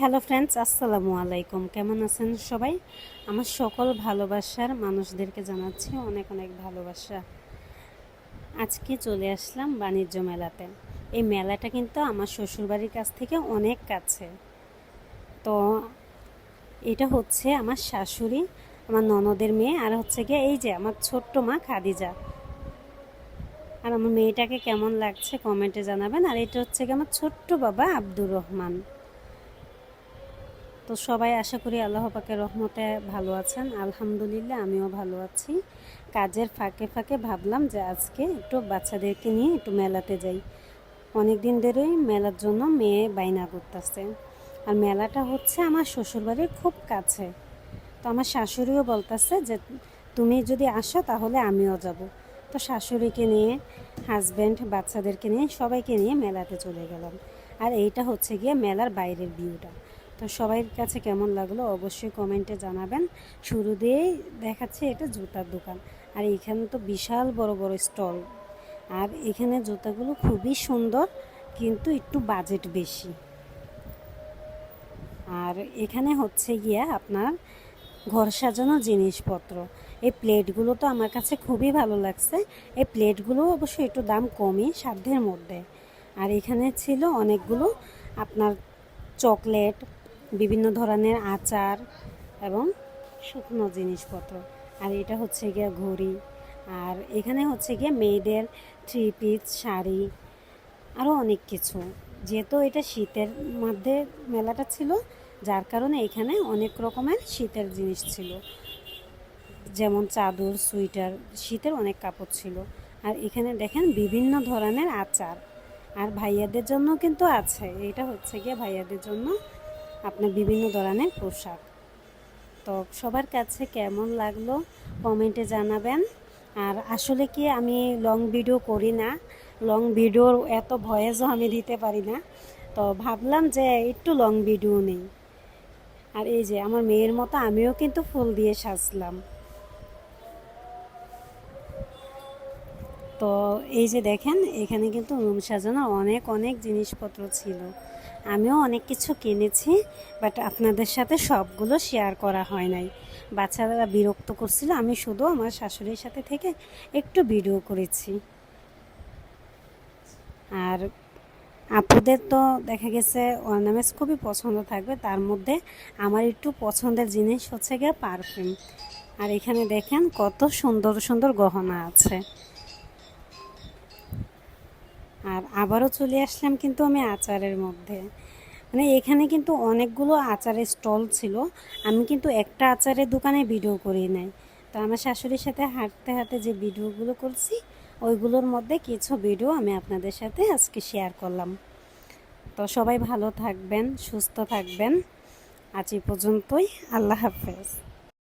Hello friends আসসালামু আলাইকুম। কেমন আছেন সবাই? আমার সকল ভালোবাসার মানুষদেরকে জানাচ্ছি অনেক অনেক ভালোবাসা। আজকে চলে আসলাম বাণিজ্য মেলাতে। এই মেলাটা কিন্তু আমার শ্বশুরবাড়ির কাছ থেকে অনেক কাছে। তো এটা হচ্ছে আমার শাশুড়ি, আমার ননদের মেয়ে আর হচ্ছে গিয়ে এই যে আমার ছোট্ট মা খাদিজা। আর আমার মেয়েটাকে কেমন লাগছে কমেন্টে জানাবেন। আর এটা হচ্ছে গিয়ে আমার ছোট্ট বাবা আব্দুর রহমান। তো সবাই আশা করি আল্লাহ পাকের রহমতে ভালো আছেন। আলহামদুলিল্লাহ, আমিও ভালো আছি। কাজের ফাঁকে ফাঁকে ভাবলাম যে আজকে একটু বাচ্চাদেরকে নিয়ে একটু মেলাতে যাই। অনেক দিন ধরেই মেলার জন্য মেয়ে বাইনা করতেছে। আর মেলাটা হচ্ছে আমার শ্বশুরবাড়ির খুব কাছে। তো আমার শাশুড়িও বলতেছে যে, তুমি যদি আসো তাহলে আমিও যাব। তো শাশুড়িকে নিয়ে হাজব্যান্ড বাচ্চাদেরকে নিয়ে, সবাইকে নিয়ে মেলাতে চলে গেলাম। আর এইটা হচ্ছে গিয়ে মেলার বাইরের ভিউটা তো সবাইয়ের কাছে কেমন লাগল অবশ্যই কমেন্টে জানাবেন। শুরু দিয়েই দেখাচ্ছে এটা জুতার দোকান। আর এখানে তো বিশাল বড় বড় স্টল। আর এখানে জুতাগুলো খুবই সুন্দর, কিন্তু একটু বাজেট বেশি। আর এখানে হচ্ছে গিয়া আপনার ঘর সাজানো জিনিসপত্র। এই প্লেটগুলো তো আমার কাছে খুবই ভালো লাগছে। এই প্লেটগুলো অবশ্যই একটু দাম কমই, সাধ্যের মধ্যে। আর এখানে ছিল অনেকগুলো আপনার চকলেট বিভিন্ন ধরনের আচার এবং শুকনো জিনিসপত্র। আর এটা হচ্ছে গিয়ে ঘড়ি। আর এখানে হচ্ছে গিয়ে মেয়েদের থ্রি পিস শাড়ি আরও অনেক কিছু। যেহেতু এটা শীতের মধ্যে মেলাটা ছিল, যার কারণে এখানে অনেক রকমের শীতের জিনিস ছিল। যেমন চাদর, সুইটার, শীতের অনেক কাপড় ছিল। আর এখানে দেখেন বিভিন্ন ধরনের আচার। আর ভাইয়াদের জন্য কিন্তু আছে। এটা হচ্ছে গিয়ে ভাইয়াদের জন্য আপনার বিভিন্ন ধরনের পোশাক। তো সবার কাছে কেমন লাগল কমেন্টে জানাবেন। আর আসলে কি আমি লং ভিডিও করি না লং ভিডিওর এত ভয়েসও আমি দিতে পারি না। তো ভাবলাম যে একটু লং ভিডিও নেই। আর এই যে আমার মেয়ের মতো আমিও কিন্তু ফুল দিয়ে সাজলাম। তো এই যে দেখেন, এখানে কিন্তু রুম সাজানো অনেক অনেক জিনিসপত্র ছিল। আমিও অনেক কিছু কিনেছি বাট আপনাদের সাথে সবগুলো শেয়ার করা হয় নাই। বাচ্চারা বিরক্ত করছিল, আমি শুধু আমার শাশুড়ির সাথে থেকে একটু ভিডিও করেছি। আর আপুদের তো দেখা গেছে অর্নামেন্টস খুবই পছন্দ থাকবে, তার মধ্যে আমার একটু পছন্দের জিনিস হচ্ছে গিয়ে পারফিউম আর এখানে দেখেন কত সুন্দর সুন্দর গহনা আছে। আর আবারও চলে আসলাম কিন্তু আমি আচারের মধ্যে। মানে এখানে কিন্তু অনেকগুলো আচারের স্টল ছিল। আমি কিন্তু একটা আচারের দোকানে ভিডিও করি নাই। তো আমার শাশুড়ির সাথে হাঁটতে হাঁটতে যে ভিডিওগুলো করছি, ওইগুলোর মধ্যে কিছু ভিডিও আমি আপনাদের সাথে আজকে শেয়ার করলাম। তো সবাই ভালো থাকবেন, সুস্থ থাকবেন। আজ এই পর্যন্তই। আল্লাহ হাফেজ।